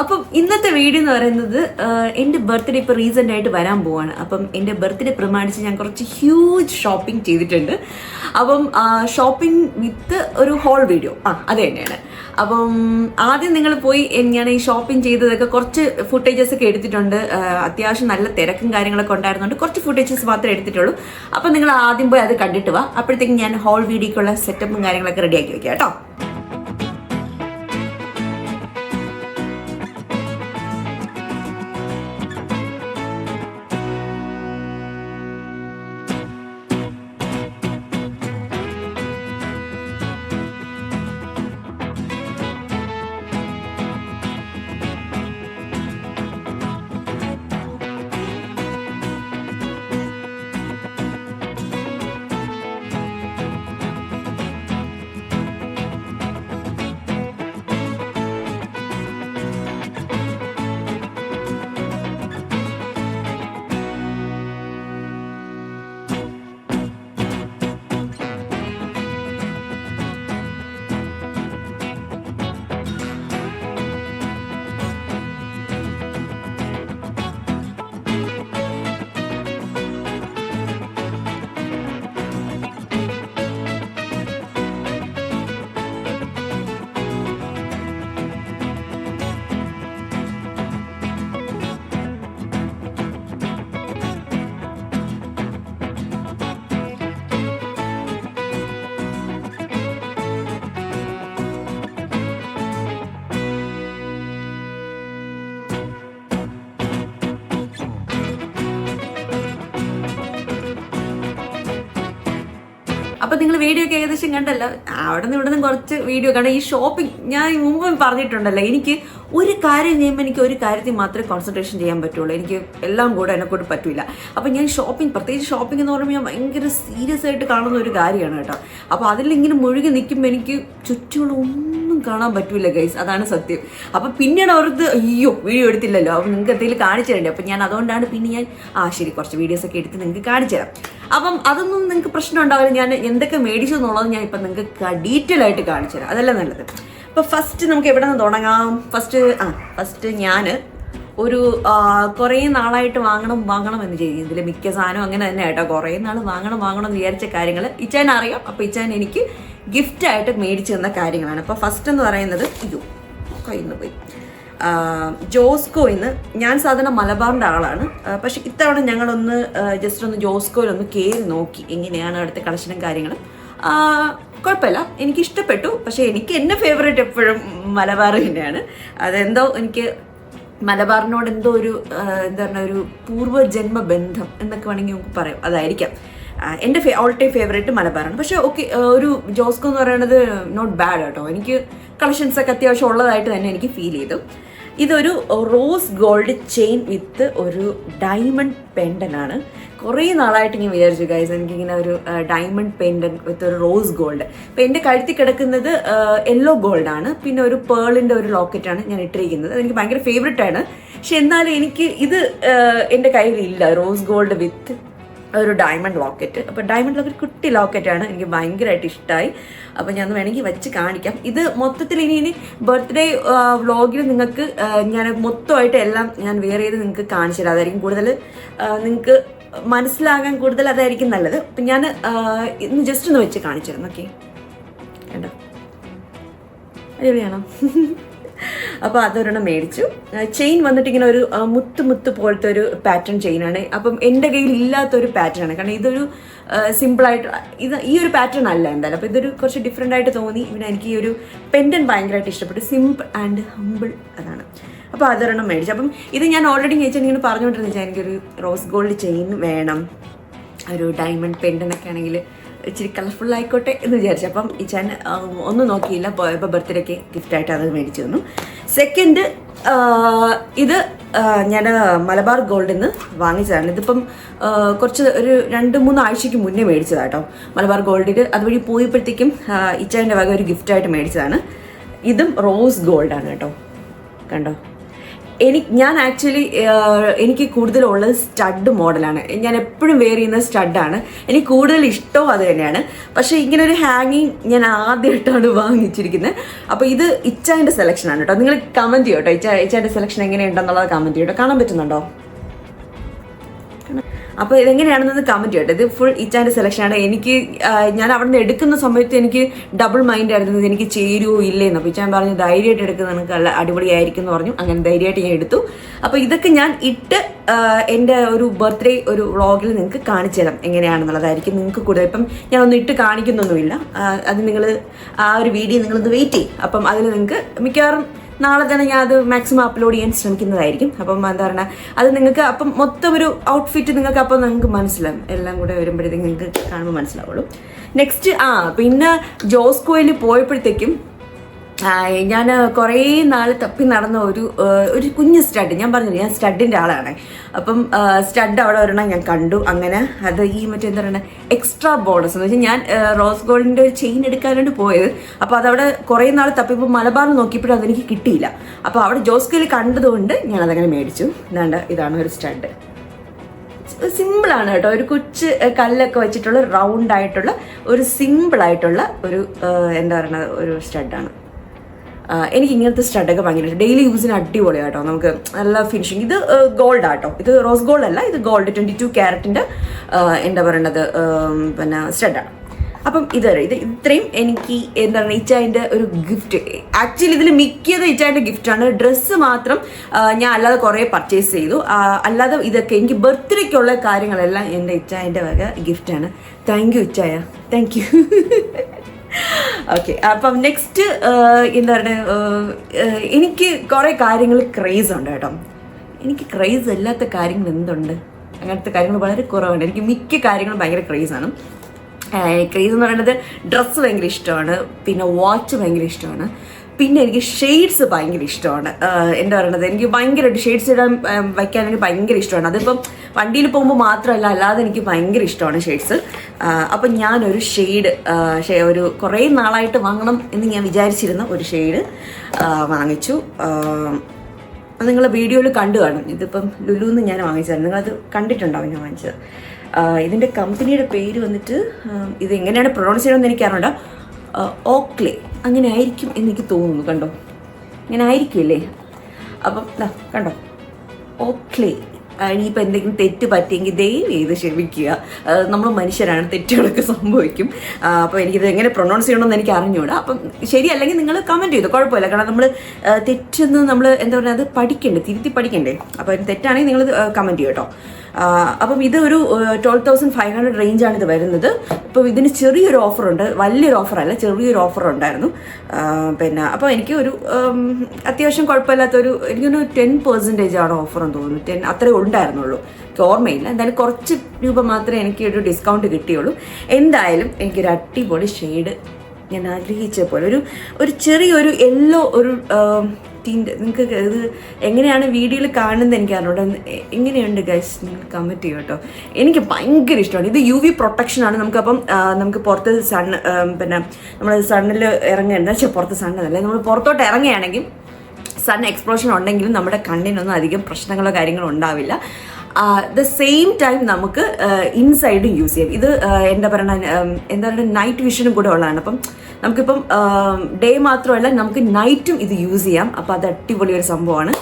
അപ്പം ഇന്നത്തെ വീഡിയോ എന്ന് പറയുന്നത് എന്റെ ബർത്ത്ഡേ ഇപ്പോൾ റീസെന്റ് ആയിട്ട് വരാൻ പോവാണ്. അപ്പം എന്റെ ബർത്ത്ഡേ പ്രമാണിച്ച് ഞാൻ കുറച്ച് ഹ്യൂജ് ഷോപ്പിംഗ് ചെയ്തിട്ടുണ്ട്. അപ്പം ഷോപ്പിംഗ് വിത്ത് ഒരു ഹോൾ വീഡിയോ ആ അത് തന്നെയാണ്. അപ്പം ആദ്യം നിങ്ങൾ പോയി ഞാൻ ഈ ഷോപ്പിംഗ് ചെയ്തതൊക്കെ കുറച്ച് ഫുട്ടേജസ് ഒക്കെ എടുത്തിട്ടുണ്ട്. അത്യാവശ്യം നല്ല തിരക്കും കാര്യങ്ങളൊക്കെ ഉണ്ടായിരുന്നുണ്ട് കുറച്ച് ഫുട്ടേജസ് മാത്രമേ എടുത്തിട്ടുള്ളൂ. അപ്പം നിങ്ങൾ ആദ്യം പോയി അത് കണ്ടിട്ട് വാ. അപ്പോഴത്തേക്കും ഞാൻ ഹോൾ വീഡിയോക്കുള്ള സെറ്റപ്പും കാര്യങ്ങളൊക്കെ റെഡിയാക്കി വെക്കാം കേട്ടോ. വീഡിയോ ഒക്കെ ഏകദേശം കണ്ടല്ലോ. അവിടെ നിന്ന് ഇവിടെ നിന്ന് കുറച്ച് വീഡിയോ കാരണം ഈ ഷോപ്പിംഗ് ഞാൻ മുമ്പ് പറഞ്ഞിട്ടുണ്ടല്ലോ എനിക്ക് ഒരു കാര്യം ചെയ്യുമ്പോൾ എനിക്ക് ഒരു കാര്യത്തിൽ മാത്രമേ കോൺസെൻട്രേഷൻ ചെയ്യാൻ പറ്റുള്ളൂ. എനിക്ക് എല്ലാം കൂടെ എന്നെ കൊണ്ട് പറ്റില്ല അപ്പോൾ ഞാൻ ഷോപ്പിംഗ് പ്രത്യേകിച്ച് ഷോപ്പിംഗ് എന്ന് പറയുമ്പോൾ ഞാൻ ഭയങ്കര സീരിയസ് ആയിട്ട് കാണുന്ന ഒരു കാര്യമാണ് കേട്ടോ. അപ്പോൾ അതിലിങ്ങനെ മുഴുകി നിൽക്കുമ്പോൾ എനിക്ക് ചുറ്റുമുള്ള ഒന്നും കാണാൻ പറ്റൂല ഗൈസ് അതാണ് സത്യം. അപ്പം പിന്നീട് അവർക്ക് അയ്യോ വീഡിയോ എടുത്തില്ലല്ലോ. അപ്പം നിങ്ങൾക്ക് എന്തെങ്കിലും കാണിച്ചു തരണ്ടേ? അപ്പം ഞാൻ അതുകൊണ്ടാണ് പിന്നെ ഞാൻ ആ ശരി കുറച്ച് വീഡിയോസ് ഒക്കെ എടുത്ത് നിങ്ങൾക്ക് കാണിച്ചു തരാം. അപ്പം അതൊന്നും നിങ്ങൾക്ക് പ്രശ്നം ഉണ്ടാവില്ല. ഞാൻ എന്തൊക്കെ മേടിച്ചു എന്നുള്ളത് ഞാൻ ഇപ്പം നിങ്ങൾക്ക് ഡീറ്റെയിൽ ആയിട്ട് കാണിച്ചു തരാം. അതല്ല നല്ലത്. അപ്പോൾ ഫസ്റ്റ് നമുക്ക് എവിടെ നിന്ന് തുടങ്ങാം? ഫസ്റ്റ് ആ ഫസ്റ്റ് ഞാൻ ഒരു കുറേ നാളായിട്ട് വാങ്ങണം വാങ്ങണം എന്ന് ചെയ്യും ഇതിൽ മിക്ക സാധനം അങ്ങനെ തന്നെ കേട്ടോ കുറേ നാൾ വാങ്ങണം വാങ്ങണം എന്ന് വിചാരിച്ച കാര്യങ്ങൾ ഇച്ചാൻ അറിയാം. അപ്പോൾ ഇച്ചാൻ എനിക്ക് ഗിഫ്റ്റ് ആയിട്ട് മേടിച്ചു തന്ന കാര്യങ്ങളാണ്. അപ്പോൾ ഫസ്റ്റ് എന്ന് പറയുന്നത് അയ്യോ കയ്യിൽ നിന്ന് പോയി. ആ, ജോസ്കോ ഇന്ന് ഞാൻ സാധാരണ മലബാറിന്റെ ആളാണ്. പക്ഷെ ഇത്തവണ ഞങ്ങളൊന്ന് ജസ്റ്റ് ഒന്ന് ജോസ്കോയിലൊന്ന് കയറി നോക്കി എങ്ങനെയാണ് അവിടുത്തെ കളക്ഷനും കാര്യങ്ങളും. കുഴപ്പമില്ല. എനിക്ക് ഇഷ്ടപ്പെട്ടു പക്ഷേ എനിക്ക് എന്റെ ഫേവറേറ്റ് എപ്പോഴും മലബാർ തന്നെയാണ്. അതെന്തോ എനിക്ക് മലബാറിനോട് എന്തോ ഒരു എന്താ പറയുക ഒരു പൂർവജന്മ ബന്ധം എന്നൊക്കെ വേണമെങ്കിൽ നമുക്ക് പറയാം. അതായിരിക്കാം. എന്റെ ഓൾ ടൈം ഫേവറേറ്റ് മലബാറാണ്. പക്ഷേ ഓക്കെ ഒരു ജോസ്കോ എന്ന് പറയുന്നത് നോട്ട് ബാഡ് കേട്ടോ എനിക്ക് കളക്ഷൻസ് ഒക്കെ അത്യാവശ്യം ഉള്ളതായിട്ട് തന്നെ എനിക്ക് ഫീൽ ചെയ്തു. ഇതൊരു റോസ് ഗോൾഡ് ചെയിൻ വിത്ത് ഒരു ഡയമണ്ട് പെൻഡൻ ആണ്. കുറേ നാളായിട്ട് ഇങ്ങനെ വിചാരിച്ചു ഗൈസ് എനിക്കിങ്ങനെ ഒരു ഡയമണ്ട് പെൻഡൻ വിത്ത് ഒരു റോസ് ഗോൾഡ് അപ്പം എന്റെ കഴുത്തിൽ കിടക്കുന്നത് യെല്ലോ ഗോൾഡാണ് പിന്നെ ഒരു പേളിന്റെ ഒരു ലോക്കറ്റാണ് ഞാൻ ഇട്ടിരിക്കുന്നത്. അതെനിക്ക് ഭയങ്കര ഫേവററ്റ് ആണ്. പക്ഷെ എന്നാലും എനിക്ക് ഇത് എന്റെ കയ്യിലില്ല. റോസ് ഗോൾഡ് വിത്ത് ഒരു ഡയമണ്ട് ലോക്കറ്റ് അപ്പോൾ ഡയമണ്ട് ലോക്കറ്റ് കുട്ടി ലോക്കറ്റാണ് എനിക്ക് ഭയങ്കരമായിട്ട് ഇഷ്ടമായി അപ്പോൾ ഞാൻ വേണമെങ്കിൽ വെച്ച് കാണിക്കാം. ഇത് മൊത്തത്തിൽ ഇനി ഇനി ബർത്ത്ഡേ വ്ളോഗിൽ നിങ്ങൾക്ക് ഞാൻ മൊത്തമായിട്ട് എല്ലാം ഞാൻ വേറെ ചെയ്ത് നിങ്ങൾക്ക് കാണിച്ചു തരാം. അതായിരിക്കും കൂടുതൽ നിങ്ങൾക്ക് മനസ്സിലാകാൻ കൂടുതൽ അതായിരിക്കും നല്ലത്. അപ്പം ഞാൻ ഇന്ന് ജസ്റ്റ് ഒന്ന് വെച്ച് കാണിച്ചു തരാം. ഓക്കെ കണ്ടോ? അടിപൊളിയാണോ? അപ്പോൾ അതൊരെണ്ണം മേടിച്ചു. ചെയിൻ വന്നിട്ട് ഇങ്ങനെ ഒരു മുത്ത് മുത്ത് പോലത്തെ ഒരു പാറ്റേൺ ചെയിനാണ് അപ്പം എന്റെ കയ്യിൽ ഇല്ലാത്തൊരു പാറ്റേൺ ആണ്. കാരണം ഇതൊരു സിമ്പിളായിട്ട് ഇത് ഈ ഒരു പാറ്റേൺ അല്ല എന്തായാലും. അപ്പോൾ ഇതൊരു കുറച്ച് ഡിഫറെന്റ് ആയിട്ട് തോന്നി. പിന്നെ എനിക്ക് ഈ ഒരു പെൻഡൻ ഭയങ്കരമായിട്ട് ഇഷ്ടപ്പെട്ടു. സിമ്പിൾ ആൻഡ് ഹമ്പിൾ അതാണ്. അപ്പോൾ അതൊരെണ്ണം മേടിച്ചു. അപ്പം ഇത് ഞാൻ ഓൾറെഡി ചേച്ചി ഇങ്ങനെ പറഞ്ഞുകൊണ്ടിരുന്നു എനിക്കൊരു റോസ് ഗോൾഡ് ചെയിൻ വേണം. ഒരു ഡയമണ്ട് പെൻഡനൊക്കെ ആണെങ്കിൽ ഇച്ചിരി കളർഫുൾ ആയിക്കോട്ടെ എന്ന് വിചാരിച്ചു. അപ്പം ഈ ചാൻ ഒന്നും നോക്കിയില്ല. പോയപ്പോൾ ബർത്ത്ഡേക്ക് ഗിഫ്റ്റായിട്ട് അത് മേടിച്ചു തന്നു. സെക്കൻഡ് ഇത് ഞാൻ മലബാർ ഗോൾഡിൽ നിന്ന് വാങ്ങിച്ചതാണ്. ഇതിപ്പം കുറച്ച് ഒരു രണ്ട് മൂന്ന് ആഴ്ചയ്ക്ക് മുന്നേ മേടിച്ചതാട്ടോ. മലബാർ ഗോൾഡിൽ അതുവഴി പോയപ്പോഴത്തേക്കും ഇച്ചാന്റെ വക ഒരു ഗിഫ്റ്റായിട്ട് മേടിച്ചതാണ്. ഇതും റോസ് ഗോൾഡാണ് കേട്ടോ. കണ്ടോ? എനിക്ക് ഞാൻ ആക്ച്വലി എനിക്ക് കൂടുതലുള്ളത് സ്റ്റഡ് മോഡലാണ്. ഞാൻ എപ്പോഴും വെയർ ചെയ്യുന്ന സ്റ്റഡാണ്. എനിക്ക് കൂടുതൽ ഇഷ്ടവും അത് തന്നെയാണ്. പക്ഷേ ഇങ്ങനെ ഒരു ഹാങ്ങിങ് ഞാൻ ആദ്യമായിട്ടാണ് വാങ്ങിച്ചിരിക്കുന്നത്. അപ്പോൾ ഇത് ഇച്ചാന്റെ സെലക്ഷനാണ് കേട്ടോ. നിങ്ങൾ കമന്റ് ചെയ്യോ കേട്ടോ. ഇച്ച ഇച്ചാന്റെ സെലക്ഷൻ എങ്ങനെയുണ്ടെന്നുള്ളത് കമന്റ് ചെയ്യും കേട്ടോ. കാണാൻ പറ്റുന്നുണ്ടോ? അപ്പോൾ ഇതെങ്ങനെയാണെന്ന് കമന്റ് ചെയ്യട്ടെ. ഇത് ഫുൾ ഇച്ചാന്റെ സെലക്ഷനാണ് എനിക്ക് ഞാൻ അവിടെ നിന്ന് എടുക്കുന്ന സമയത്ത് എനിക്ക് ഡബിൾ മൈൻഡ് ആയിരുന്നു. ഇത് എനിക്ക് ചേരുവോ ഇല്ലേന്ന് അപ്പോൾ ഇച്ചാൻ പറഞ്ഞു ധൈര്യമായിട്ട് എടുക്കുന്നത് നിങ്ങൾക്ക് നല്ല അടിപൊളിയായിരിക്കും എന്ന് പറഞ്ഞു. അങ്ങനെ ധൈര്യമായിട്ട് ഞാൻ എടുത്തു. അപ്പോൾ ഇതൊക്കെ ഞാൻ ഇട്ട് എന്റെ ഒരു ബർത്ത്ഡേ ഒരു വ്ളോഗിൽ നിങ്ങൾക്ക് കാണിച്ചു തരാം. എങ്ങനെയാണെന്നുള്ളതായിരിക്കും നിങ്ങൾക്ക് കൂടുതൽ. ഇപ്പം ഞാൻ ഒന്ന് ഇട്ട് കാണിക്കുന്നൊന്നുമില്ല. അത് നിങ്ങൾ ആ ഒരു വീഡിയോ നിങ്ങളൊന്ന് വെയിറ്റ് ചെയ്യും. അപ്പം അതിൽ നിങ്ങൾക്ക് മിക്കവാറും നാളെ തന്നെ ഞാൻ അത് മാക്സിമം അപ്ലോഡ് ചെയ്യാൻ ശ്രമിക്കുന്നതായിരിക്കും. അപ്പം എന്താ പറയുക അത് നിങ്ങൾക്ക് അപ്പം മൊത്തം ഒരു ഔട്ട്ഫിറ്റ് നിങ്ങൾക്ക് അപ്പം നിങ്ങൾക്ക് മനസ്സിലാവും. എല്ലാം കൂടെ വരുമ്പോഴത്തേക്കും നിങ്ങൾക്ക് കാണുമ്പോൾ മനസ്സിലാവുള്ളൂ. നെക്സ്റ്റ് ആ പിന്നെ ജോസ്കോയിൽ പോയപ്പോഴത്തേക്കും ഞാൻ കുറേ നാൾ തപ്പി നടന്ന ഒരു ഒരു കുഞ്ഞ് സ്റ്റഡ് ഞാൻ പറഞ്ഞില്ല ഞാൻ സ്റ്റഡിന്റെ ആളാണ്. അപ്പം സ്റ്റഡ് അവിടെ ഒരെണ്ണം ഞാൻ കണ്ടു. അങ്ങനെ അത് ഈ മറ്റേ എന്താ പറയുക എക്സ്ട്രാ ബോർഡേഴ്സ് എന്ന് വെച്ചാൽ ഞാൻ റോസ് ഗോൾഡിന്റെ ഒരു ചെയിൻ എടുക്കാനായിട്ട് പോയത്. അപ്പോൾ അതവിടെ കുറേ നാൾ തപ്പിപ്പോൾ മലബാർ നോക്കിയപ്പോഴും അതെനിക്ക് കിട്ടിയില്ല. അപ്പോൾ അവിടെ ജോസ്കയിൽ കണ്ടതുകൊണ്ട് ഞാൻ അതങ്ങനെ മേടിച്ചു. ഇതാണ്ട് ഇതാണ് ഒരു സ്റ്റഡ് സിമ്പിളാണ് കേട്ടോ. ഒരു കൊച്ച് കല്ലൊക്കെ വെച്ചിട്ടുള്ള റൗണ്ട് ആയിട്ടുള്ള ഒരു സിമ്പിളായിട്ടുള്ള ഒരു എന്താ പറയുക ഒരു സ്റ്റഡാണ് എനിക്ക് ഇങ്ങനത്തെ സ്റ്റഡൊക്കെ ഭയങ്കര ഡെയിലി യൂസിന് അടിപൊളി ആട്ടോ നമുക്ക് നല്ല ഫിനിഷിങ് ഇത് ഗോൾഡ് ആട്ടോ. ഇത് റോസ് ഗോൾഡ് അല്ല ഇത് ഗോൾഡ് ട്വന്റി ടു ക്യാരറ്റിന്റെ എന്താ പറയണത് പിന്നെ സ്റ്റഡാണ് അപ്പം ഇത് ഇത് ഇത്രയും എനിക്ക് എന്താ പറയുക ഇച്ചായന്റെ ഒരു ഗിഫ്റ്റ് ആക്ച്വലി ഇതിൽ മിക്കത് ഇച്ചായന്റെ ഗിഫ്റ്റാണ് ഡ്രസ്സ് മാത്രം ഞാൻ അല്ലാതെ കുറേ പർച്ചേസ് ചെയ്തു. അല്ലാതെ ഇതൊക്കെ എനിക്ക് ബർത്ത്ഡേക്കുള്ള കാര്യങ്ങളെല്ലാം എന്റെ ഇച്ചായന്റെ വക ഗിഫ്റ്റാണ് താങ്ക് യു ഇച്ചായ താങ്ക് യു ഓക്കെ അപ്പം നെക്സ്റ്റ് എന്താ പറയുക എനിക്ക് കുറേ കാര്യങ്ങൾ ക്രേസ് ഉണ്ട് കേട്ടോ. എനിക്ക് ക്രേസ് അല്ലാത്ത കാര്യങ്ങൾ എന്തുണ്ട്? അങ്ങനത്തെ കാര്യങ്ങൾ വളരെ കുറവുണ്ട്. എനിക്ക് മിക്ക കാര്യങ്ങളും ഭയങ്കര ക്രേസാണ് ക്രേസ് എന്ന് പറയുന്നത് ഡ്രസ്സ് ഭയങ്കര ഇഷ്ടമാണ്. പിന്നെ വാച്ച് ഭയങ്കര ഇഷ്ടമാണ്. പിന്നെ എനിക്ക് ഷെയ്ഡ്സ് ഭയങ്കര ഇഷ്ടമാണ്. എന്താ പറയുന്നത് എനിക്ക് ഭയങ്കരമായിട്ട് ഷെയ്ഡ്സ് ഇടാൻ വയ്ക്കാൻ എനിക്ക് ഭയങ്കര ഇഷ്ടമാണ്. അതിപ്പം വണ്ടിയിൽ പോകുമ്പോൾ മാത്രമല്ല അല്ലാതെ എനിക്ക് ഭയങ്കര ഇഷ്ടമാണ് ഷെയ്ഡ്സ് അപ്പം ഞാനൊരു ഷെയ്ഡ് ഒരു കുറേ നാളായിട്ട് വാങ്ങണം എന്ന് ഞാൻ വിചാരിച്ചിരുന്ന ഒരു ഷെയ്ഡ് വാങ്ങിച്ചു. അത് നിങ്ങൾ വീഡിയോയിൽ കണ്ടു കാണും. ഇതിപ്പം ലുലുന്ന് ഞാൻ വാങ്ങിച്ചതാണ് നിങ്ങളത് കണ്ടിട്ടുണ്ടാവും ഞാൻ വാങ്ങിച്ചത്. ഇതിന്റെ കമ്പനിയുടെ പേര് വന്നിട്ട് ഇത് എങ്ങനെയാണ് പ്രൊണൗൺസ് ചെയ്യണമെന്ന് എനിക്കറിയണ്ട ഓക്ലേ അങ്ങനെ ആയിരിക്കും എനിക്ക് തോന്നുന്നു. കണ്ടോ? ഇങ്ങനെ ആയിരിക്കുമല്ലേ അപ്പം കണ്ടോ? ഓക്കെ ഇനിയിപ്പോൾ എന്തെങ്കിലും തെറ്റ് പറ്റിയെങ്കിൽ ദയവ് ചെയ്ത് ക്ഷമിക്കുക. നമ്മൾ മനുഷ്യരാണ് തെറ്റുകളൊക്കെ സംഭവിക്കും. അപ്പോൾ എനിക്കിത് എങ്ങനെ പ്രൊണൗൺസ് ചെയ്യണമെന്ന് എനിക്ക് അറിഞ്ഞൂടാ അപ്പം ശരിയല്ലെങ്കിൽ നിങ്ങൾ കമന്റ് ചെയ്തു? കുഴപ്പമില്ല. കാരണം നമ്മൾ തെറ്റെന്ന് നമ്മൾ എന്താ പറയുക അത് പഠിക്കണ്ടേ? തിരുത്തി പഠിക്കണ്ടേ? അപ്പോൾ തെറ്റാണെങ്കിൽ നിങ്ങൾ കമന്റ് ചെയ്യും കേട്ടോ. ആ, അപ്പം ഇത് ഒരു ട്വൽവ് തൗസൻഡ് ഫൈവ് ഹൺഡ്രഡ് റേഞ്ചാണ് ഇത് വരുന്നത്. ഇപ്പോൾ ഇതിന് ചെറിയൊരു ഓഫറുണ്ട് വലിയൊരു ഓഫറല്ല ചെറിയൊരു ഓഫർ ഉണ്ടായിരുന്നു. പിന്നെ അപ്പോൾ എനിക്ക് ഒരു അത്യാവശ്യം കുഴപ്പമില്ലാത്തൊരു എനിക്കൊരു ടെൻ പെർസെന്റേജ് ആണ് ഓഫർ എന്ന് തോന്നുന്നു. ടെൻ അത്രേ ഉണ്ടായിരുന്നുള്ളൂ. എനിക്ക് ഓർമ്മയില്ല. എന്തായാലും കുറച്ച് രൂപ മാത്രമേ എനിക്ക് ഒരു ഡിസ്കൗണ്ട് കിട്ടിയുള്ളൂ. എന്തായാലും എനിക്കൊരു അടിപൊളി ഷെയ്ഡ് ഞാൻ ആഗ്രഹിച്ച പോലെ ഒരു ഒരു ചെറിയൊരു യെല്ലോ ഒരു ടീന്റെ നിങ്ങൾക്ക് ഇത് എങ്ങനെയാണ് വീഡിയോയിൽ കാണുന്നത് എനിക്ക് അറിഞ്ഞൂടെ. എങ്ങനെയുണ്ട് ഗൈസ് നിങ്ങൾ കമന്റ് ചെയ്യും കേട്ടോ. എനിക്ക് ഭയങ്കര ഇഷ്ടമാണ്. ഇത് യു വി പ്രൊട്ടക്ഷനാണ് നമുക്കപ്പം നമുക്ക് പുറത്ത് സൺ പിന്നെ നമ്മൾ സണ്ണിൽ ഇറങ്ങുക. എന്താ വെച്ചാൽ പുറത്ത് സണ്ണല്ല നമ്മൾ പുറത്തോട്ട് ഇറങ്ങുകയാണെങ്കിൽ സൺ എക്സ്പ്ലോഷൻ ഉണ്ടെങ്കിലും നമ്മുടെ കണ്ണിനൊന്നും അധികം പ്രശ്നങ്ങളോ കാര്യങ്ങളോ ഉണ്ടാവില്ല. ദ സെയിം ടൈം നമുക്ക് ഇൻസൈഡും യൂസ് ചെയ്യാം. ഇത് എന്താ പറയുക എന്താ പറയുക നൈറ്റ് വിഷനും കൂടെ ഉള്ളതാണ്. അപ്പം നമുക്കിപ്പം ഡേ മാത്രമല്ല നമുക്ക് നൈറ്റും ഇത് യൂസ് ചെയ്യാം. അപ്പോൾ അത് അടിപൊളി ഒരു സംഭവമാണ്.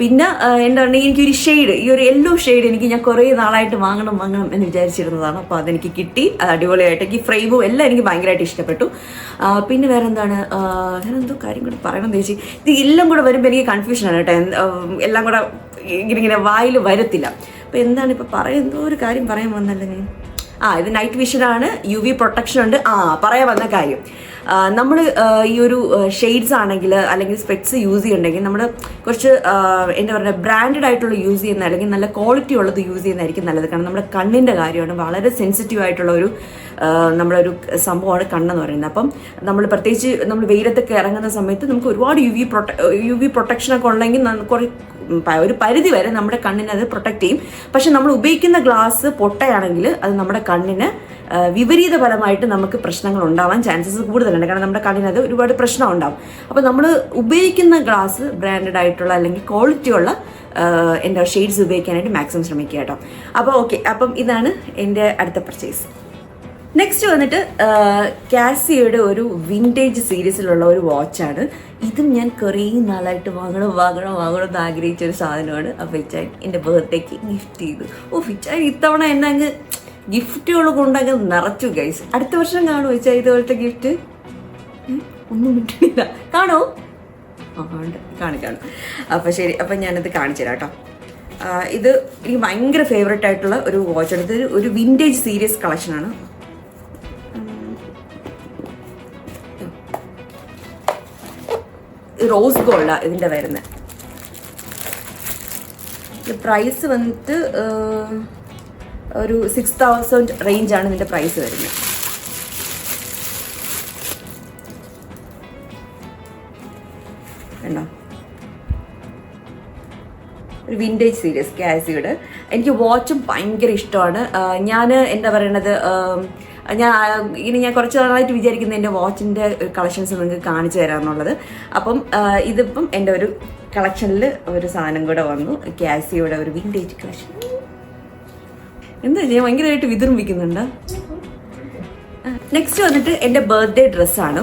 പിന്നെ എന്താണ് എനിക്കൊരു ഷെയ്ഡ് ഈ ഒരു യെല്ലോ ഷെയ്ഡ് എനിക്ക് ഞാൻ കുറേ നാളായിട്ട് വാങ്ങണം വാങ്ങണം എന്ന് വിചാരിച്ചിരുന്നതാണ്. അപ്പോൾ അതെനിക്ക് കിട്ടി. അത് അടിപൊളിയായിട്ട് എനിക്ക് ഫ്രെയിമും എല്ലാം എനിക്ക് ഭയങ്കരമായിട്ട് ഇഷ്ടപ്പെട്ടു. പിന്നെ വേറെ എന്താണ് വേറെ എന്തോ കാര്യം കൂടെ പറയണം ചേച്ചി. ഇത് എല്ലാം കൂടെ വരുമ്പോൾ എനിക്ക് കൺഫ്യൂഷനാണ് കേട്ടോ. എല്ലാം കൂടെ ഇങ്ങനെ ഇങ്ങനെ വായിൽ വരത്തില്ല. അപ്പോൾ എന്താണ് ഇപ്പോൾ എന്തോ ഒരു കാര്യം പറയാൻ വന്നല്ലേ ഞാൻ ആ ഇത് നൈറ്റ് വിഷനാണ് യു വി പ്രൊട്ടക്ഷൻ ഉണ്ട്. ആ പറയാൻ വന്ന കാര്യം. നമ്മൾ ഈ ഒരു ഷെയ്ഡ്സ് ആണെങ്കിൽ അല്ലെങ്കിൽ സ്പെക്സ് യൂസ് ചെയ്യുന്നുണ്ടെങ്കിൽ നമ്മൾ കുറച്ച് എന്താ പറയുക ബ്രാൻഡഡ് ആയിട്ടുള്ള യൂസ് ചെയ്യുന്ന അല്ലെങ്കിൽ നല്ല ക്വാളിറ്റി ഉള്ളത് യൂസ് ചെയ്യുന്നതായിരിക്കും നല്ലത്. കാരണം നമ്മുടെ കണ്ണിന്റെ കാര്യമാണ് വളരെ സെൻസിറ്റീവ് ആയിട്ടുള്ള ഒരു നമ്മുടെ ഒരു സംഭവമാണ് കണ്ണെന്ന് പറയുന്നത്. അപ്പം നമ്മൾ പ്രത്യേകിച്ച് നമ്മൾ വെയിലത്തൊക്കെ ഇറങ്ങുന്ന സമയത്ത് നമുക്ക് ഒരുപാട് യു വി പ്രൊട്ട യു വി പ്രൊട്ടക്ഷനൊക്കെ ഉള്ളെങ്കിൽ കുറേ ഒരു പരിധി വരെ നമ്മുടെ കണ്ണിനെ അത് പ്രൊട്ടക്ട് ചെയ്യും. പക്ഷെ നമ്മൾ ഉപയോഗിക്കുന്ന ഗ്ലാസ് പൊട്ടയാണെങ്കിൽ അത് നമ്മുടെ കണ്ണിന് വിപരീതപരമായിട്ട് നമുക്ക് പ്രശ്നങ്ങൾ ഉണ്ടാവാൻ ചാൻസസ് കൂടുതലുണ്ട്. കാരണം നമ്മുടെ കണ്ണിനത് ഒരുപാട് പ്രശ്നം ഉണ്ടാവും അപ്പോൾ നമ്മൾ ഉപയോഗിക്കുന്ന ഗ്ലാസ് ബ്രാൻഡഡ് ആയിട്ടുള്ള അല്ലെങ്കിൽ ക്വാളിറ്റിയുള്ള എന്താ ഷെയ്ഡ്സ് ഉപയോഗിക്കാനായിട്ട് മാക്സിമം ശ്രമിക്കുക കേട്ടോ. അപ്പോൾ ഓക്കെ അപ്പം ഇതാണ് എന്റെ അടുത്ത പർച്ചേസ് നെക്സ്റ്റ് വന്നിട്ട് കാസിയയുടെ ഒരു വിന്റേജ് സീരീസിലുള്ള ഒരു വാച്ചാണ് ഇതും ഞാൻ കുറേ നാളായിട്ട് വാങ്ങണം വാങ്ങണം വാങ്ങണം എന്ന് ആഗ്രഹിച്ച ഒരു സാധനമാണ്. അപ്പോൾ ഇച്ചാൻ എന്റെ ബർത്ത്ഡേക്ക് ഗിഫ്റ്റ് ചെയ്തു. ഓ ഇച്ചാൻ ഇത്തവണ എന്നെ അങ്ങ് ഗിഫ്റ്റുകൾ കൊണ്ടങ്ങ് നിറച്ചു ഗൈസ് അടുത്ത വർഷം കാണുമോ ഇച്ചാ ഇതുപോലത്തെ ഗിഫ്റ്റ് ഒന്നും കിട്ടുന്നില്ല കാണോ? ആ ഉണ്ട്. കാണിക്കാണ് അപ്പോൾ ശരി അപ്പം ഞാനത് കാണിച്ചു തരാം കേട്ടോ. ഇത് എനിക്ക് ഭയങ്കര ഫേവറേറ്റ് ആയിട്ടുള്ള ഒരു വാച്ച് ഇത് ഒരു വിന്റേജ് സീരീസ് കളക്ഷനാണ് റോസ് ഗോൾഡാണ് ഇതിന്റെ വരുന്നത് പ്രൈസ് വന്നിട്ട് ഒരു സിക്സ് തൗസൻഡ് റേഞ്ചാണ് ഇതിന്റെ പ്രൈസ് വരുന്നത് കണ്ടോ? ഒരു വിന്റേജ് സീരീസ് കാസിയുടെ എനിക്ക് വാച്ചും ഭയങ്കര ഇഷ്ടമാണ്. ഞാൻ എന്താ പറയണത് ഞാൻ ഇനി ഞാൻ കുറച്ച് നാളായിട്ട് വിചാരിക്കുന്ന എന്റെ വാച്ചിന്റെ കളക്ഷൻസ് നിങ്ങൾക്ക് കാണിച്ചു തരാമെന്നുള്ളത് അപ്പം ഇതിപ്പം എന്റെ ഒരു കളക്ഷനിൽ ഒരു സാധനം കൂടെ വന്നു. കാസിയുടെ ഒരു വിന്റേജ് കളക്ഷൻ എന്താ ചെയ്യാൻ ഭയങ്കരമായിട്ട് വിതിർമ്പിക്കുന്നുണ്ടോ നെക്സ്റ്റ് വന്നിട്ട് എന്റെ ബർത്ത്ഡേ ഡ്രസ്സാണ്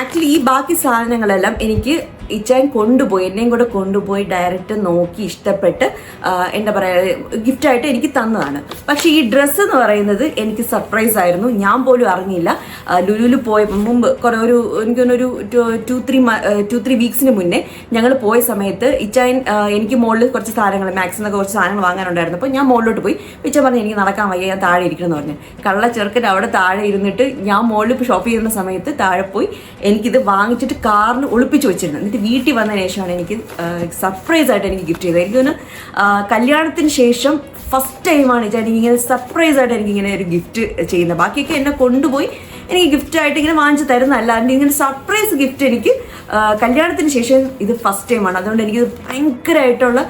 ആക്ച്വലി ഈ ബാക്കി സാധനങ്ങളെല്ലാം എനിക്ക് ഇച്ചാൻ കൊണ്ടുപോയി എന്നെയും കൂടെ കൊണ്ടുപോയി ഡയറക്റ്റ് നോക്കി ഇഷ്ടപ്പെട്ട് എന്താ പറയുക ഗിഫ്റ്റായിട്ട് എനിക്ക് തന്നതാണ്. പക്ഷേ ഈ ഡ്രസ്സ് എന്ന് പറയുന്നത് എനിക്ക് സർപ്രൈസ് ആയിരുന്നു. ഞാൻ പോലും അറിഞ്ഞില്ല. ആ, ലുലുവിൽ പോയ മുമ്പ് കുറേ ഒരു എനിക്കൊന്നൊരു ടു ത്രീ ടു ത്രീ വീക്സിന് മുന്നേ ഞങ്ങൾ പോയ സമയത്ത് ഇച്ചായൻ എനിക്ക് മുകളിൽ കുറച്ച് സാധനങ്ങൾ മാക്സിമം കുറച്ച് സാധനങ്ങൾ വാങ്ങാനുണ്ടായിരുന്നു. അപ്പോൾ ഞാൻ മുകളിലോട്ട് പോയി. ഇച്ച പറഞ്ഞു എനിക്ക് നടക്കാൻ വയ്യ ഞാൻ താഴെ ഇരിക്കണമെന്ന് പറഞ്ഞു. കള്ള ചെറുക്കൻ അവിടെ താഴെ ഇരുന്നിട്ട് ഞാൻ മുകളിൽ ഷോപ്പ് ചെയ്യുന്ന സമയത്ത് താഴെ പോയി എനിക്കിത് വാങ്ങിച്ചിട്ട് കാറിൽ ഒളിപ്പിച്ച് വെച്ചിരുന്നു. എന്നിട്ട് വീട്ടിൽ വന്നതിന് ശേഷമാണ് എനിക്ക് സർപ്രൈസ് ആയിട്ട് എനിക്ക് ഗിഫ്റ്റ് ചെയ്തത്. എനിക്കൊന്ന് കല്യാണത്തിന് ശേഷം ഫസ്റ്റ് ടൈമാണ് ഇങ്ങനെ സർപ്രൈസ് ആയിട്ട് എനിക്ക് ഇങ്ങനെ ഒരു ഗിഫ്റ്റ് ചെയ്യുന്നത്. ബാക്കിയൊക്കെ എന്നെ കൊണ്ടുപോയി. എനിക്ക് ഗിഫ്റ്റ് ആയിട്ട് ഇങ്ങനെ വാങ്ങിച്ചു തരുന്നതല്ല. അതിന്റെ ഇങ്ങനെ സർപ്രൈസ് ഗിഫ്റ്റ് എനിക്ക് കല്യാണത്തിന് ശേഷം ഇത് ഫസ്റ്റ് ടൈമാണ് അതുകൊണ്ട് എനിക്ക് ഭയങ്കരമായിട്ടുള്ള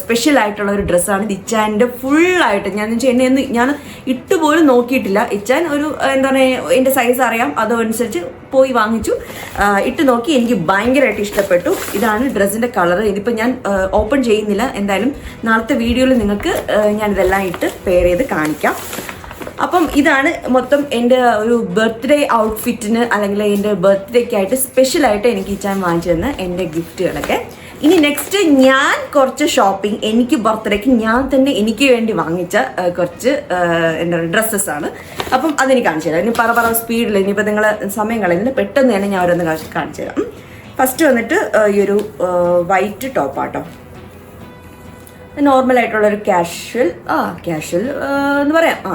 സ്പെഷ്യൽ ആയിട്ടുള്ള ഒരു ഡ്രസ്സാണ് ഇത് ഇച്ചാന്റെ ഫുള്ളായിട്ട് ഞാൻ വെച്ചാൽ എന്നെ ഒന്ന് ഞാൻ ഇട്ടുപോലും നോക്കിയിട്ടില്ല. ഇച്ചാൻ ഒരു എന്താ പറയുക എന്റെ സൈസ് അറിയാം. അതനുസരിച്ച് പോയി വാങ്ങിച്ചു. ഇട്ട് നോക്കി എനിക്ക് ഭയങ്കരമായിട്ട് ഇഷ്ടപ്പെട്ടു. ഇതാണ് ഡ്രസ്സിന്റെ കളർ ഇതിപ്പോൾ ഞാൻ ഓപ്പൺ ചെയ്യുന്നില്ല. എന്തായാലും നാളത്തെ വീഡിയോയിൽ നിങ്ങൾക്ക് ഞാനിതെല്ലാം ഇട്ട് പെയർ ചെയ്ത് കാണിക്കാം. അപ്പം ഇതാണ് മൊത്തം എന്റെ ഒരു ബർത്ത്ഡേ ഔട്ട്ഫിറ്റിന് അല്ലെങ്കിൽ എന്റെ ബർത്ത്ഡേക്കായിട്ട് സ്പെഷ്യലായിട്ട് എനിക്ക് ഇച്ചാൻ വാങ്ങിച്ചു തന്ന എന്റെ ഗിഫ്റ്റുകളൊക്കെ ഇനി നെക്സ്റ്റ് ഞാൻ കുറച്ച് ഷോപ്പിംഗ് എനിക്ക് ബർത്ത്ഡേക്ക് ഞാൻ തന്നെ എനിക്ക് വേണ്ടി വാങ്ങിച്ച കുറച്ച് എന്താ പറയുക ഡ്രസ്സസ് ആണ്. അപ്പം അതെനിക്ക് കാണിച്ചു തരാം. ഇനി പറ പറ സ്പീഡിൽ ഇനിയിപ്പോൾ നിങ്ങൾ സമയം കളയുന്നില്ല പെട്ടെന്ന് തന്നെ ഞാൻ ഓരോന്ന് കാണിച്ചു തരാം. ഫസ്റ്റ് വന്നിട്ട് ഈ ഒരു വൈറ്റ് ടോപ്പാട്ടോ ഒരു ക്യാഷ്വൽ ആ ക്യാഷ്വൽ എന്ന് പറയാം. ആ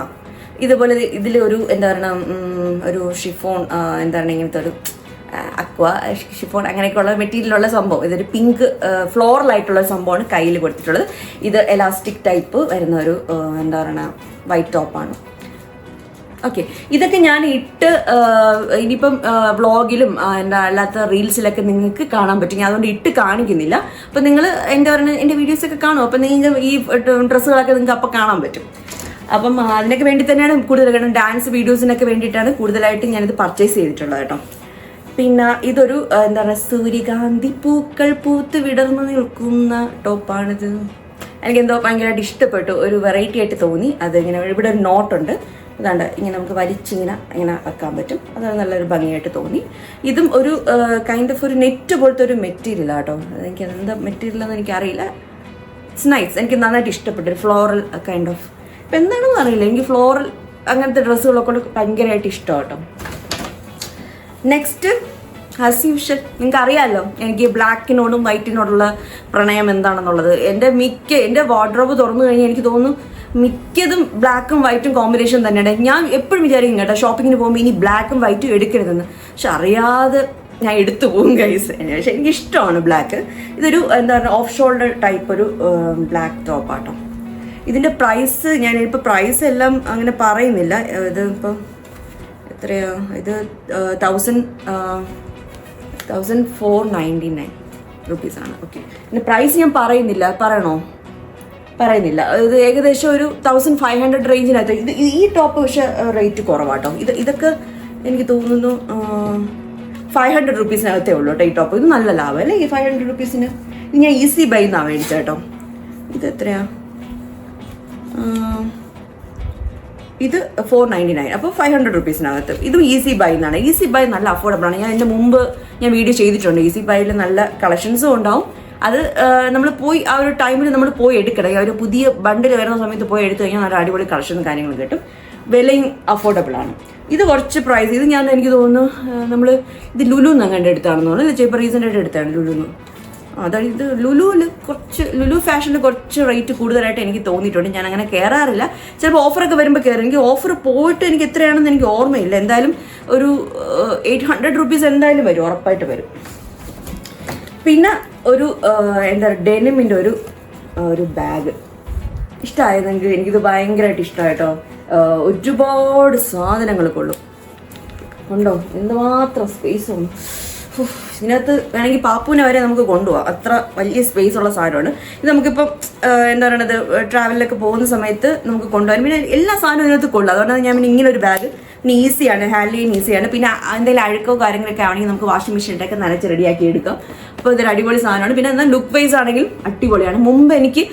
ഇതുപോലെ ഇതിലൊരു എന്താ പറയുക ഒരു ഷിഫോൺ എന്താ പറയുക ഇങ്ങനത്തെ ഒരു അക്വ ഷിഫോൺ അങ്ങനെയൊക്കെയുള്ള മെറ്റീരിയലുള്ള സംഭവം. ഇതൊരു പിങ്ക് ഫ്ലോറലായിട്ടുള്ള സംഭവമാണ് കയ്യിൽ കൊടുത്തിട്ടുള്ളത്. ഇത് എലാസ്റ്റിക് ടൈപ്പ് വരുന്ന ഒരു എന്താ പറയുക വൈറ്റ് ടോപ്പാണ് ഓക്കെ ഇതൊക്കെ ഞാൻ ഇട്ട് ഇനിയിപ്പം വ്ളോഗിലും എന്താ അല്ലാത്ത റീൽസിലൊക്കെ നിങ്ങൾക്ക് കാണാൻ പറ്റും. ഞാൻ അതുകൊണ്ട് ഇട്ട് കാണിക്കുന്നില്ല. അപ്പം നിങ്ങൾ എന്താ പറയുക എന്റെ വീഡിയോസൊക്കെ കാണും. അപ്പം നിങ്ങൾക്ക് ഈ ഡ്രസ്സുകളൊക്കെ നിങ്ങൾക്ക് അപ്പം കാണാൻ പറ്റും. അപ്പം അതിനൊക്കെ വേണ്ടി തന്നെയാണ് കൂടുതൽ കാരണം ഡാൻസ് വീഡിയോസിനൊക്കെ വേണ്ടിയിട്ടാണ് കൂടുതലായിട്ട് ഞാനിത് പർച്ചേസ് ചെയ്തിട്ടുള്ളത് കേട്ടോ. പിന്നെ ഇതൊരു എന്താ പറയുക സൂര്യകാന്തി പൂക്കൾ പൂത്ത് വിടർന്ന് നിൽക്കുന്ന ടോപ്പാണിത്. എനിക്കെന്തോ ഭയങ്കരമായിട്ട് ഇഷ്ടപ്പെട്ടു. ഒരു വെറൈറ്റി ആയിട്ട് തോന്നി. അത് ഇങ്ങനെ ഇവിടെ ഒരു നോട്ടുണ്ട് അതാണ്ട് ഇങ്ങനെ നമുക്ക് വലിച്ചിങ്ങനെ ഇങ്ങനെ വെക്കാൻ പറ്റും. അത് നല്ലൊരു ഭംഗിയായിട്ട് തോന്നി. ഇതും ഒരു കൈൻഡ് ഓഫ് ഒരു നെറ്റ് പോലത്തെ ഒരു മെറ്റീരിയൽ ആട്ടോ എനിക്ക് എന്താ മെറ്റീരിയൽ എന്ന് എനിക്കറിയില്ല. ഇറ്റ്സ് നൈസ് എനിക്ക് നന്നായിട്ട് ഇഷ്ടപ്പെട്ടു. ഒരു ഫ്ലോറൽ കൈൻഡ് ഓഫ് ഇപ്പം എന്താണെന്ന് അറിയില്ല. എനിക്ക് ഫ്ലോറൽ അങ്ങനത്തെ ഡ്രസ്സുകളൊക്കെ കൊണ്ട് ഭയങ്കരമായിട്ട് ഇഷ്ടം കേട്ടോ നെക്സ്റ്റ് ആസ് യൂഷ്വൽ നിങ്ങൾക്ക് അറിയാമല്ലോ എനിക്ക് ബ്ലാക്കിനോടും വൈറ്റിനോടുള്ള പ്രണയം എന്താണെന്നുള്ളത്. എന്റെ മിക്ക എന്റെ വാർഡ്രോബ് തുറന്നു കഴിഞ്ഞാൽ എനിക്ക് തോന്നുന്നു മിക്കതും ബ്ലാക്കും വൈറ്റും കോമ്പിനേഷൻ തന്നെയാണ്. ഞാൻ എപ്പോഴും വിചാരിക്കും കേട്ടോ ഷോപ്പിങ്ങിന് പോകുമ്പോൾ ഇനി ബ്ലാക്കും വൈറ്റും എടുക്കരുതെന്ന്. പക്ഷെ അറിയാതെ ഞാൻ എടുത്തു പോകും കൈസ് പക്ഷെ എനിക്ക് ഇഷ്ടമാണ് ബ്ലാക്ക്. ഇതൊരു എന്താ പറയുക ഓഫ് ഷോൾഡർ ടൈപ്പ് ഒരു ബ്ലാക്ക് ടോപ്പ് ടോപ്പാട്ടോ ഇതിന്റെ പ്രൈസ് ഞാനിപ്പോൾ പ്രൈസ് എല്ലാം അങ്ങനെ പറയുന്നില്ല. ഇത് ഇപ്പം എത്രയാ? ഇത് thousand thousand four ninety nine റുപ്പീസാണ് ഓക്കെ പിന്നെ പ്രൈസ് ഞാൻ പറയുന്നില്ല. പറയണോ? പറയുന്നില്ല. ഇത് ഏകദേശം ഒരു തൗസൻഡ് ഫൈവ് ഹൺഡ്രഡ് റേഞ്ചിനകത്ത് ഇത് ഈ ടോപ്പ് പക്ഷെ റേറ്റ് കുറവാട്ടോ. ഇത് ഇതൊക്കെ എനിക്ക് തോന്നുന്നു ഫൈവ് ഹൺഡ്രഡ് റുപ്പീസിനകത്തേ ഉള്ളൂ കേട്ടോ ഈ ടോപ്പ് ഇത് നല്ല ലാഭം അല്ലേ ഈ ഫൈവ് ഹൺഡ്രഡ് റുപ്പീസിന് ഞാൻ ഈസി ബൈ എന്നാണ് മേടിച്ചത് കേട്ടോ. ഇത് എത്രയാ? ആ, ഇത് ഫോർ നയന്റി നയൻ അപ്പോൾ ഫൈവ് ഹൺഡ്രഡ് റുപ്പീസിനകത്ത് ഇതും ഈസി ബൈ എന്നാണ് ഈസി ബൈ നല്ല അഫോർഡബിൾ ആണ്. ഞാൻ എന്റെ മുമ്പ് ഞാൻ വീഡിയോ ചെയ്തിട്ടുണ്ട്. ഈസി ബൈയിൽ നല്ല കളക്ഷൻസും ഉണ്ടാവും. അത് നമ്മൾ പോയി ആ ഒരു ടൈമിൽ നമ്മൾ പോയി എടുക്കണം. ഒരു പുതിയ ബണ്ടിൽ വരുന്ന സമയത്ത് പോയി എടുത്തു കഴിഞ്ഞാൽ നല്ല അടിപൊളി കളക്ഷനും കാര്യങ്ങളും കിട്ടും. വിലയും അഫോർഡബിൾ ആണ്. ഇത് കുറച്ച് പ്രൈസ് ഇത് ഞാൻ എനിക്ക് തോന്നുന്നു നമ്മൾ ഇത് ലുലു എന്നങ്ങാണ്ട് എടുത്താണെന്ന് തോന്നുന്നു. ഇത് ചെയ്യുമ്പോൾ റീസെന്റ് ആയിട്ട് എടുത്താണ് ലുലുന്ന് അതായത് ലുലുവിൽ കുറച്ച് ലുലു ഫാഷനിൽ കുറച്ച് റേറ്റ് കൂടുതലായിട്ട് എനിക്ക് തോന്നിയിട്ടുണ്ട്. ഞാൻ അങ്ങനെ കയറാറില്ല ചിലപ്പോൾ ഓഫറൊക്കെ വരുമ്പോൾ കയറും എനിക്ക് ഓഫർ പോയിട്ട് എനിക്ക് എത്രയാണെന്ന് എനിക്ക് ഓർമ്മയില്ല. എന്തായാലും ഒരു എയ്റ്റ് ഹൺഡ്രഡ് റുപ്പീസ് എന്തായാലും വരും. ഉറപ്പായിട്ട് വരും. പിന്നെ ഒരു എന്താ ഡെനിമിന്റെ ഒരു ഒരു ബാഗ്. ഇഷ്ടമായതെങ്കിൽ എനിക്കിത് ഭയങ്കരമായിട്ട് ഇഷ്ടമായിട്ടോ ഒരുപാട് സാധനങ്ങൾ കൊള്ളും. ഉണ്ടോ? എന്തുമാത്രം സ്പേസ് ഉഫ്, ഇതിനകത്ത് വേണമെങ്കിൽ പാപ്പുവിനെ വരെ നമുക്ക് കൊണ്ടുപോകാം അത്ര വലിയ സ്പേസ് ഉള്ള സാധനമാണ്. ഇത് നമുക്കിപ്പം എന്താ പറയണത് ട്രാവലിലൊക്കെ പോകുന്ന സമയത്ത് നമുക്ക് കൊണ്ടുപോകാൻ പിന്നെ എല്ലാ സാധനവും ഇതിനകത്ത് കൊള്ളും. അതുകൊണ്ട് ഞാൻ പിന്നെ ഇങ്ങനെ ഒരു ബാഗ് പിന്നെ ഈസിയാണ് ഹാൻഡിൽ ചെയ്യാൻ ഈസിയാണ് പിന്നെ എന്തെങ്കിലും അഴുക്കോ കാര്യങ്ങളൊക്കെ ആണെങ്കിൽ നമുക്ക് വാഷിംഗ് മെഷീനിലൊക്കെ നനച്ച് റെഡിയാക്കി എടുക്കാം. അപ്പോൾ ഇതൊരു അടിപൊളി സാധനമാണ്. പിന്നെ എന്നാൽ ലുക്ക് വൈസ് ആണെങ്കിലും അടിപൊളിയാണ്. മുമ്പ് എനിക്ക്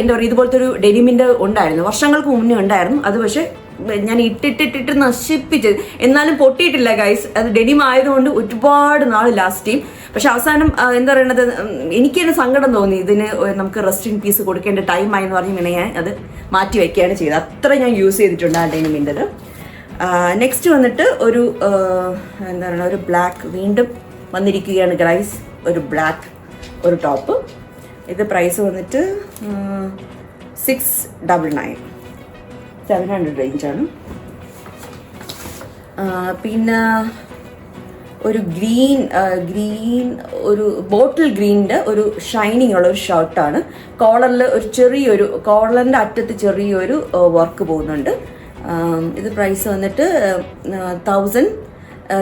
എന്താ പറയുക ഇതുപോലത്തെ ഒരു ഡെനിമിന്റെ ഉണ്ടായിരുന്നു. വർഷങ്ങൾക്ക് മുന്നേ ഉണ്ടായിരുന്നു. അത് പക്ഷേ ഞാൻ ഇട്ടിട്ടിട്ടിട്ട് നശിപ്പിച്ചത്. എന്നാലും പൊട്ടിയിട്ടില്ല ഗൈസ് അത് ഡെനിം ആയതുകൊണ്ട് ഒരുപാട് നാൾ ലാസ്റ്റ് ചെയ്യും. പക്ഷെ അവസാനം എന്താ പറയണത്? എനിക്ക് തന്നെ സങ്കടം തോന്നി. ഇതിന് നമുക്ക് നമുക്ക് റെസ്റ്റിംഗ് പീസ് കൊടുക്കേണ്ട ടൈം ആയി എന്ന് പറഞ്ഞ് ഞാൻ അത് മാറ്റി വയ്ക്കുകയാണ് ചെയ്തത്. അത്ര ഞാൻ യൂസ് ചെയ്തിട്ടുണ്ട് ആ ഡെനിമിന്റെത് നെക്സ്റ്റ് വന്നിട്ട് ഒരു എന്താ പറയുക ഒരു ബ്ലാക്ക് വീണ്ടും വന്നിരിക്കുകയാണ് ഗൈസ് ഒരു ബ്ലാക്ക് ഒരു ടോപ്പ് ഇത് പ്രൈസ് വന്നിട്ട് six double nine seven hundred റേഞ്ചാണ് പിന്നെ ഒരു ഗ്രീൻ ഗ്രീൻ ഒരു ബോട്ടിൽ ഗ്രീനിന്റെ ഒരു ഷൈനിങ് ഉള്ള ഒരു ഷർട്ടാണ് കോളറിൽ ഒരു ചെറിയൊരു കോളറിന്റെ അറ്റത്ത് ചെറിയൊരു വർക്ക് പോകുന്നുണ്ട്. ഇത് പ്രൈസ് വന്നിട്ട് തൗസൻഡ്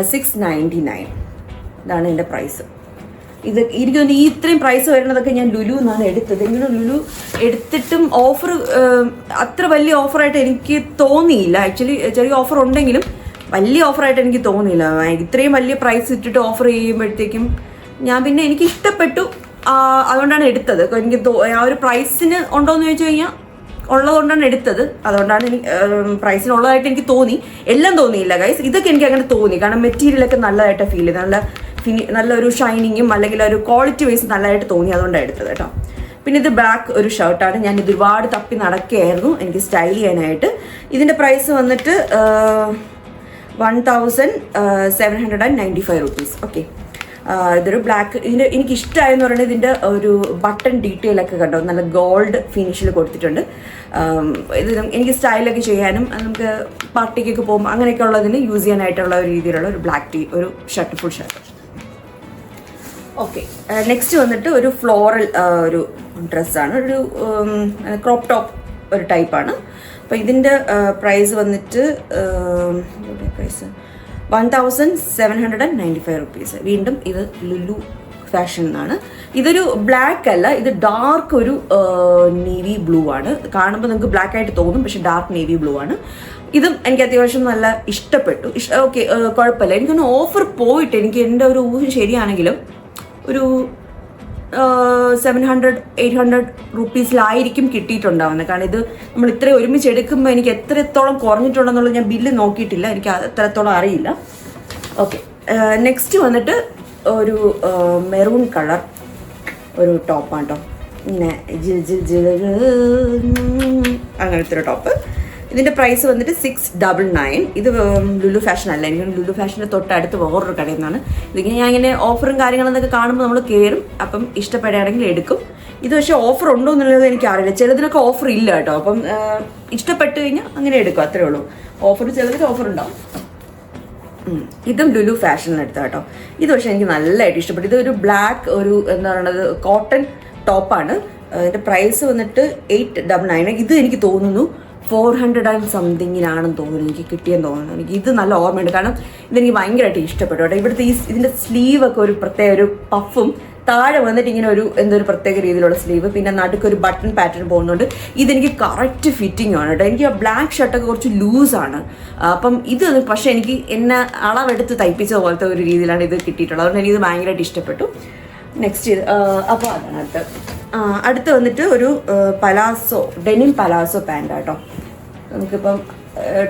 സിക്സ് നയന്റി നയൻ ഇതാണ് എന്റെ പ്രൈസ് ഇത് എനിക്ക് തോന്നുന്നു ഈ ഇത്രയും പ്രൈസ് വരുന്നതൊക്കെ ഞാൻ ലുലു എന്നാണ് എടുത്തത്. എങ്കിലും ലുലു എടുത്തിട്ടും ഓഫർ അത്ര വലിയ ഓഫറായിട്ട് എനിക്ക് തോന്നിയില്ല. ആക്ച്വലി ചെറിയ ഓഫർ ഉണ്ടെങ്കിലും വലിയ ഓഫറായിട്ട് എനിക്ക് തോന്നിയില്ല. ഇത്രയും വലിയ പ്രൈസ് ഇട്ടിട്ട് ഓഫർ ചെയ്യുമ്പോഴത്തേക്കും ഞാൻ പിന്നെ എനിക്ക് ഇഷ്ടപ്പെട്ടു. അതുകൊണ്ടാണ് എടുത്തത്. എനിക്ക് ആ ഒരു പ്രൈസിന് ഉണ്ടോയെന്ന് ചോദിച്ചു കഴിഞ്ഞാൽ ഉള്ളതുകൊണ്ടാണ് എടുത്തത്. അതുകൊണ്ടാണ് എനിക്ക് പ്രൈസിന് ഉള്ളതായിട്ട് എനിക്ക് തോന്നി. എല്ലാം തോന്നിയില്ല ഗൈസ് ഇതൊക്കെ എനിക്ക് അങ്ങനെ തോന്നി. കാരണം മെറ്റീരിയലൊക്കെ നല്ലതായിട്ട് ഫീൽ ചെയ്ത് നല്ല ഫിനി നല്ലൊരു ഷൈനിങ്ങും അല്ലെങ്കിൽ ഒരു ക്വാളിറ്റി വൈസ് നല്ലതായിട്ട് തോന്നി. അതുകൊണ്ടാണ് എടുത്തത് കേട്ടോ. പിന്നെ ഇത് ബ്ലാക്ക് ഒരു ഷർട്ടാണ് ഞാൻ ഇത് ഒരുപാട് തപ്പി നടക്കുകയായിരുന്നു. എനിക്ക് സ്റ്റൈൽ ചെയ്യാനായിട്ട്. ഇതിന്റെ പ്രൈസ് വന്നിട്ട് one thousand seven hundred and ninety five rupees okay ഇതൊരു ബ്ലാക്ക് ഇതിന്റെ എനിക്ക് ഇഷ്ടമായെന്ന് പറയുന്നത് ഇതിന്റെ ഒരു ബട്ടൺ ഡീറ്റെയിൽ ഒക്കെ കണ്ടോ? നല്ല ഗോൾഡ് ഫിനിഷിൽ കൊടുത്തിട്ടുണ്ട്. ഇത് എനിക്ക് സ്റ്റൈലൊക്കെ ചെയ്യാനും നമുക്ക് പാർട്ടിക്കൊക്കെ പോകുമ്പോൾ അങ്ങനെയൊക്കെ ഉള്ളതിന് യൂസ് ചെയ്യാനായിട്ടുള്ള ഒരു രീതിയിലുള്ള ഒരു ബ്ലാക്ക് ടീ ഒരു shirt full shirt okay next വന്നിട്ട് ഒരു ഫ്ലോറൽ ഒരു ഡ്രസ്സാണ് ഒരു ക്രോപ്പ് ടോപ്പ് ഒരു ടൈപ്പാണ് അപ്പോൾ ഇതിന്റെ പ്രൈസ് വന്നിട്ട് price one thousand seven hundred and ninety five rupees വീണ്ടും ഇത് ലുലു ഫാഷൻ എന്നാണ്. ഇതൊരു ബ്ലാക്ക് അല്ല ഇത് ഡാർക്ക് ഒരു നേവി ബ്ലൂ ആണ്. കാണുമ്പോൾ നിങ്ങൾക്ക് ബ്ലാക്ക് ആയിട്ട് തോന്നും പക്ഷെ ഡാർക്ക് നേവി ബ്ലൂ ആണ്. ഇതും എനിക്ക് അത്യാവശ്യം നല്ല ഇഷ്ടപ്പെട്ടു. ഇഷ്ട ഓക്കെ കുഴപ്പമില്ല. എനിക്കൊന്ന് ഓഫർ പോയിട്ട് എനിക്ക് എന്റെ ഒരു ഊഹം ശരിയാണെങ്കിലും ഒരു സെവൻ ഹൺഡ്രഡ് എയ്റ്റ് ഹൺഡ്രഡ് റുപ്പീസിലായിരിക്കും കിട്ടിയിട്ടുണ്ടാവുന്നത്. കാരണം ഇത് നമ്മൾ ഇത്രയും ഒരുമിച്ച് എടുക്കുമ്പോൾ എനിക്ക് എത്രത്തോളം കുറഞ്ഞിട്ടുണ്ടെന്നുള്ളത് ഞാൻ ബില്ല് നോക്കിയിട്ടില്ല. എനിക്ക് അത്രത്തോളം അറിയില്ല. ഓക്കെ നെക്സ്റ്റ് വന്നിട്ട് ഒരു മെറൂൺ കളർ ഒരു ടോപ്പാണ് കേട്ടോ ജിൽ അങ്ങനത്തെ ഒരു ടോപ്പ് ഇതിന്റെ പ്രൈസ് വന്നിട്ട് സിക്സ് ഡബിൾ നയൻ ഇത് ലുലു ഫാഷൻ അല്ല. എനിക്ക് ലുലു ഫാഷന്റെ തൊട്ടടുത്ത് വേറൊരു കടയിൽ നിന്നാണ്. ഇതിങ്ങനെ ഞാൻ ഇങ്ങനെ ഓഫറും കാര്യങ്ങളും കാര്യങ്ങളെന്നൊക്കെ കാണുമ്പോൾ നമ്മൾ കയറും അപ്പം ഇഷ്ടപ്പെടുകയാണെങ്കിൽ എടുക്കും. ഇത് പക്ഷേ ഓഫർ ഉണ്ടോ എന്നുള്ളത് എനിക്ക് അറിയില്ല ചിലതിനൊക്കെ ഓഫർ ഇല്ല കേട്ടോ. അപ്പം ഇഷ്ടപ്പെട്ടു കഴിഞ്ഞാൽ അങ്ങനെ എടുക്കും. അത്രേ ഉള്ളൂ. ഓഫർ ചിലതിന് ഓഫർ ഉണ്ടാവും. ഇതും ലുലു ഫാഷനിൽ എടുത്ത കേട്ടോ. ഇത് പക്ഷേ എനിക്ക് നല്ലതായിട്ട് ഇഷ്ടപ്പെട്ടു. ഇതൊരു ബ്ലാക്ക് ഒരു എന്താ പറയുന്നത് കോട്ടൺ ടോപ്പാണ് ഇതിന്റെ പ്രൈസ് വന്നിട്ട് എയ്റ്റ് ഡബിൾ നയൻ ഇത് എനിക്ക് തോന്നുന്നു ഫോർ ഹൺഡ്രഡ് ആൻഡ് സംതിങ്ങിനാണെന്ന് തോന്നുന്നു. എനിക്ക് കിട്ടിയെന്ന് തോന്നുന്നു. എനിക്ക് ഇത് നല്ല ഓർമ്മയുണ്ട്. കാരണം ഇതെനിക്ക് ഭയങ്കരമായിട്ട് ഇഷ്ടപ്പെട്ടു കേട്ടോ. ഇവിടുത്തെ ഈ ഇതിന്റെ സ്ലീവ് ഒക്കെ ഒരു പ്രത്യേക ഒരു പഫും താഴെ വന്നിട്ട് ഇങ്ങനെ ഒരു എന്തൊരു പ്രത്യേക രീതിയിലുള്ള സ്ലീവ് പിന്നെ നടുക്ക് ഒരു ബട്ടൺ പാറ്റേൺ പോകുന്നുണ്ട്. ഇതെനിക്ക് കറക്റ്റ് ഫിറ്റിംഗ് ആണ് കേട്ടോ. എനിക്ക് ആ ബ്ലാക്ക് ഷർട്ടൊക്കെ കുറച്ച് ലൂസാണ് അപ്പം ഇത് പക്ഷേ എനിക്ക് എന്നെ അളവെടുത്ത് തയ്പ്പിച്ച പോലത്തെ ഒരു രീതിയിലാണ് ഇത് കിട്ടിയിട്ടുള്ളത്. അതുകൊണ്ട് എനിക്കിത് ഭയങ്കരമായിട്ട് ഇഷ്ടപ്പെട്ടു. നെക്സ്റ്റ് അപ്പോൾ അതാണ് അടുത്ത് അടുത്ത് വന്നിട്ട് ഒരു പലാസോ ഡെനിം പലാസോ പാന്റ് കേട്ടോ നമുക്കിപ്പം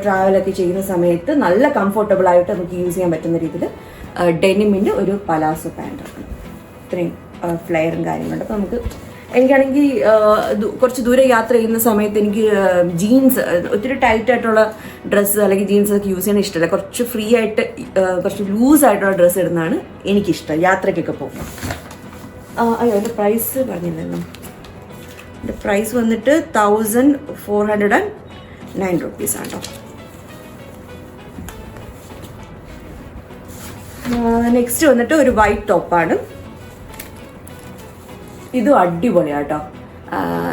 ട്രാവലൊക്കെ ചെയ്യുന്ന സമയത്ത് നല്ല കംഫർട്ടബിൾ ആയിട്ട് നമുക്ക് യൂസ് ചെയ്യാൻ പറ്റുന്ന രീതിയിൽ ഡെനിമിന്റെ ഒരു പലാസോ ആണ്. ഇത്രയും ഫ്ലെയറും കാര്യങ്ങളുണ്ട്. അപ്പോൾ നമുക്ക് എനിക്കാണെങ്കിൽ കുറച്ച് ദൂരെ യാത്ര ചെയ്യുന്ന സമയത്ത് എനിക്ക് ജീൻസ് ഒത്തിരി ടൈറ്റ് ആയിട്ടുള്ള ഡ്രസ്സ് അല്ലെങ്കിൽ ജീൻസ് ഒക്കെ യൂസ് ചെയ്യാൻ ഇഷ്ടമല്ല കുറച്ച് ഫ്രീ ആയിട്ട് കുറച്ച് ലൂസ് ആയിട്ടുള്ള ഡ്രസ്സ് ഇടുന്നതാണ് എനിക്കിഷ്ടം. യാത്രയ്ക്കൊക്കെ പോകുമ്പോൾ അയ്യോ അതിന്റെ പ്രൈസ് പറഞ്ഞില്ലല്ലോ. അതിന്റെ പ്രൈസ് വന്നിട്ട് thousand four hundred and nine rupees ആണ് കേട്ടോ നെക്സ്റ്റ് വന്നിട്ട് ഒരു വൈറ്റ് ടോപ്പാണ് ഇതും അടിപൊളിയാണ് കേട്ടോ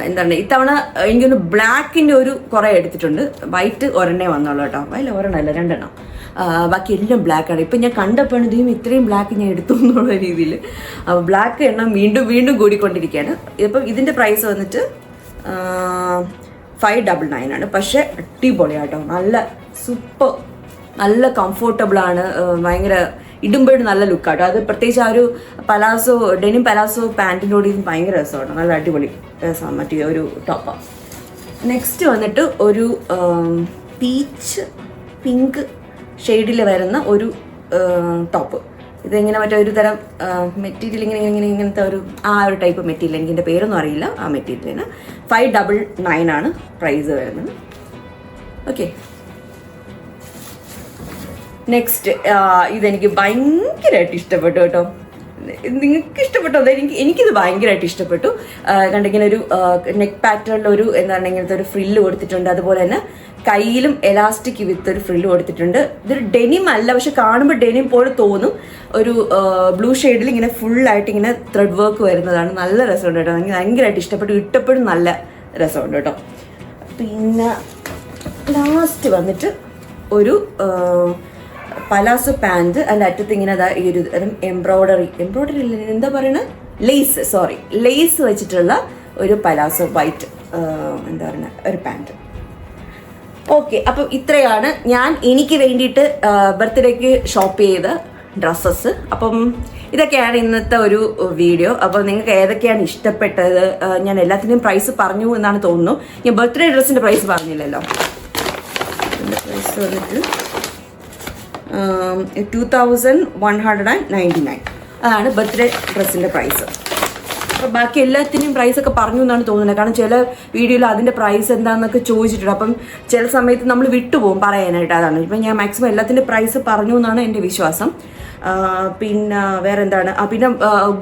എന്താണ് ഇത്തവണ എനിക്കൊന്ന് ബ്ലാക്കിന്റെ ഒരു കുറേ എടുത്തിട്ടുണ്ട്. വൈറ്റ് ഒരെണ്ണേ വന്നോളൂ കേട്ടോ അതിൽ ഒരെണ്ണമല്ല രണ്ടെണ്ണം. ബാക്കി എല്ലാം ബ്ലാക്കാണ് ഇപ്പം ഞാൻ കണ്ടപ്പോഴാണ് ഇതും ഇത്രയും ബ്ലാക്ക് ഞാൻ എടുത്തു എന്നുള്ള രീതിയിൽ ബ്ലാക്ക് എണ്ണം വീണ്ടും വീണ്ടും കൂടിക്കൊണ്ടിരിക്കുകയാണ്. ഇപ്പം ഇതിന്റെ പ്രൈസ് വന്നിട്ട് ഫൈവ് ഡബിൾ നയൻ ആണ്. പക്ഷേ അടിപൊളിയാട്ടോ. നല്ല സൂപ്പർ നല്ല കംഫോർട്ടബിളാണ് ഭയങ്കര ഇടുമ്പോഴും നല്ല ലുക്കാട്ടോ അത് പ്രത്യേകിച്ച് ആ ഒരു പലാസോ ഡെനിം പലാസോ പാന്റിനോട് ഇത് ഭയങ്കര രസമാണ്. നല്ല അടിപൊളി രസമാണ്. മറ്റേ ഒരു ടോപ്പാണ് നെക്സ്റ്റ് വന്നിട്ട് ഒരു പീച്ച് പിങ്ക് ഷെയ്ഡിൽ വരുന്ന ഒരു ടോപ്പ്. ഇതിങ്ങനെ മറ്റേ ഒരു തരം മെറ്റീരിയൽ ഇങ്ങനെ ഇങ്ങനെ ഇങ്ങനെ ഇങ്ങനത്തെ ഒരു ആ ഒരു ടൈപ്പ് മെറ്റീരിയൽ. എനിക്ക് എന്റെ പേരൊന്നും അറിയില്ല ആ മെറ്റീരിയലിന്. ഫൈവ് ഡബിൾ നയൻ ആണ് പ്രൈസ് വരുന്നത്. ഓക്കെ. നെക്സ്റ്റ് ഇതെനിക്ക് ഭയങ്കരമായിട്ട് ഇഷ്ടപ്പെട്ടു കേട്ടോ. നിങ്ങൾക്ക് ഇഷ്ടപ്പെട്ടോ എനിക്ക് എനിക്കിത് ഭയങ്കരമായിട്ട് ഇഷ്ടപ്പെട്ടു. കണ്ടിങ്ങനെ ഒരു നെക്ക് പാറ്റേണിൽ ഒരു എന്താണ് ഇങ്ങനത്തെ ഒരു ഫ്രില്ല് കൊടുത്തിട്ടുണ്ട്. അതുപോലെ തന്നെ കയ്യിലും എലാസ്റ്റിക് വിത്ത് ഒരു ഫ്രില്ല് കൊടുത്തിട്ടുണ്ട്. ഇതൊരു ഡെനിം അല്ല പക്ഷെ കാണുമ്പോൾ ഡെനിം പോലെ തോന്നും. ഒരു ബ്ലൂ ഷെയ്ഡിൽ ഇങ്ങനെ ഫുള്ളായിട്ട് ഇങ്ങനെ ത്രെഡ് വർക്ക് വരുന്നതാണ്. നല്ല രസമുണ്ട് കേട്ടോ. എനിക്ക് ഭയങ്കരമായിട്ട് ഇഷ്ടപ്പെട്ടു. ഇട്ടപ്പോഴും നല്ല രസമുണ്ട് കേട്ടോ. പിന്നെ ലാസ്റ്റ് വന്നിട്ട് ഒരു പലാസോ പാന്റ് അതിന്റെ അറ്റത്ത് ഇങ്ങനെ അതാ ഈ ഒരു എംബ്രോയ്ഡറി. എംബ്രോയ്ഡറി ഇല്ല എന്താ പറയണത് ലേസ് സോറി ലേസ് വെച്ചിട്ടുള്ള ഒരു പലാസോ വൈറ്റ് എന്താ പറയുക ഒരു പാന്റ്. ഓക്കെ അപ്പം ഇത്രയാണ്. ഞാൻ എനിക്ക് വേണ്ടിയിട്ട് ബർത്ത്ഡേക്ക് ഷോപ്പ് ചെയ്ത ഡ്രസ്സസ്. അപ്പം ഇതൊക്കെയാണ് ഇന്നത്തെ ഒരു വീഡിയോ. അപ്പോൾ നിങ്ങൾക്ക് ഏതൊക്കെയാണ് ഇഷ്ടപ്പെട്ടത്? ഞാൻ എല്ലാത്തിന്റെയും പ്രൈസ് പറഞ്ഞു എന്നാണ് തോന്നുന്നു. ഞാൻ ബർത്ത്ഡേ ഡ്രസ്സിന്റെ പ്രൈസ് പറഞ്ഞില്ലല്ലോ. പ്രൈസ് വന്നിട്ട് two thousand one hundred and ninety nine അതാണ് ബർത്ത്ഡേ ഡ്രസ്സിന്റെ പ്രൈസ് അപ്പോൾ ബാക്കി എല്ലാത്തിനും പ്രൈസ് ഒക്കെ പറഞ്ഞു എന്നാണ് തോന്നുന്നത്. കാരണം ചില വീഡിയോയിൽ അതിന്റെ പ്രൈസ് എന്താണെന്നൊക്കെ ചോദിച്ചിട്ടുണ്ട്. അപ്പം ചില സമയത്ത് നമ്മൾ വിട്ടുപോകും പറയാനായിട്ട്. അതാണ്. ഇപ്പം ഞാൻ മാക്സിമം എല്ലാത്തിന്റെ പ്രൈസ് പറഞ്ഞു എന്നാണ് എന്റെ വിശ്വാസം. പിന്നെ വേറെ എന്താണ് പിന്നെ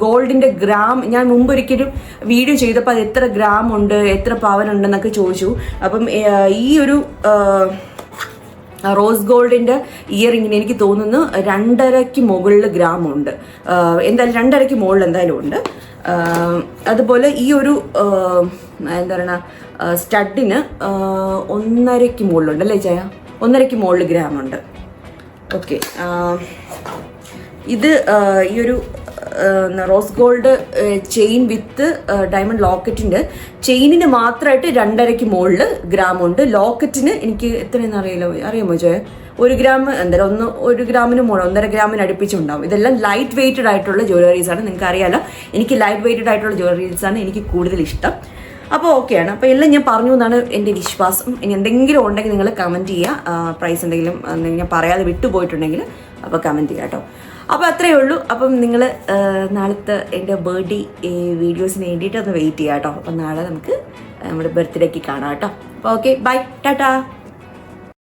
ഗോൾഡിന്റെ ഗ്രാം. ഞാൻ മുമ്പ് ഒരിക്കലും വീഡിയോ ചെയ്തപ്പോൾ അത് എത്ര ഗ്രാം ഉണ്ട് എത്ര പവൻ ഉണ്ടെന്നൊക്കെ ചോദിച്ചു. അപ്പം ഈ ഒരു റോസ് ഗോൾഡിന്റെ ഇയറിങ്ങിന് എനിക്ക് തോന്നുന്നു രണ്ടരയ്ക്ക് മുകളിൽ ഗ്രാം ഉണ്ട് ആഹ് എന്തായാലും രണ്ടരയ്ക്ക് മുകളിൽ എന്തായാലും ഉണ്ട്. അതുപോലെ ഈ ഒരു എന്താ പറയുക സ്റ്റഡിന് ഒന്നരയ്ക്ക് മുകളിലുണ്ട് അല്ലേ ചായ ഒന്നരയ്ക്ക് മുകളിൽ ഗ്രാമുണ്ട്. ഓക്കെ ഇത് ഈ ഒരു rose gold chain with diamond ലോക്കറ്റിന്റെ ചെയിനിന് മാത്രമായിട്ട് രണ്ടരയ്ക്ക് മുകളിൽ ഗ്രാം ഉണ്ട്. ലോക്കറ്റിന് എനിക്ക് എത്രയെന്ന് അറിയില്ല. അറിയാമോ ജോയ ഒരു ഗ്രാം എന്തായാലും ഒന്ന് ഒരു ഗ്രാമിന് മുകളിൽ ഒന്നര ഗ്രാമിന് അടുപ്പിച്ചുണ്ടാവും. ഇതെല്ലാം ലൈറ്റ് വെയ്റ്റഡ് ആയിട്ടുള്ള ജ്വല്ലറീസ് ആണ്. നിങ്ങൾക്ക് അറിയാലോ. എനിക്ക് ലൈറ്റ് വെയ്റ്റഡ് ആയിട്ടുള്ള ജ്വല്ലറീസ് ആണ് എനിക്ക് കൂടുതൽ ഇഷ്ടം. അപ്പോൾ ഓക്കെയാണ് അപ്പോൾ എല്ലാം ഞാൻ പറഞ്ഞു എന്നാണ് എന്റെ വിശ്വാസം. ഇനി എന്തെങ്കിലും ഉണ്ടെങ്കിൽ നിങ്ങൾ കമന്റ് ചെയ്യുക പ്രൈസ് എന്തെങ്കിലും ഞാൻ പറയാതെ വിട്ടുപോയിട്ടുണ്ടെങ്കിൽ അപ്പോൾ കമന്റ് ചെയ്യാം കേട്ടോ. അപ്പോൾ അത്രയേ ഉള്ളൂ. അപ്പം നിങ്ങൾ നാളത്തെ എന്റെ ബർത്ത്ഡേ വീഡിയോസിന് വേണ്ടിയിട്ട് ഒന്ന് വെയിറ്റ് ചെയ്യാം കേട്ടോ അപ്പം നാളെ നമുക്ക് നമ്മുടെ ബർത്ത്ഡേക്ക് കാണാം കേട്ടോ. അപ്പോൾ ഓക്കെ ബൈ ടാറ്റാ.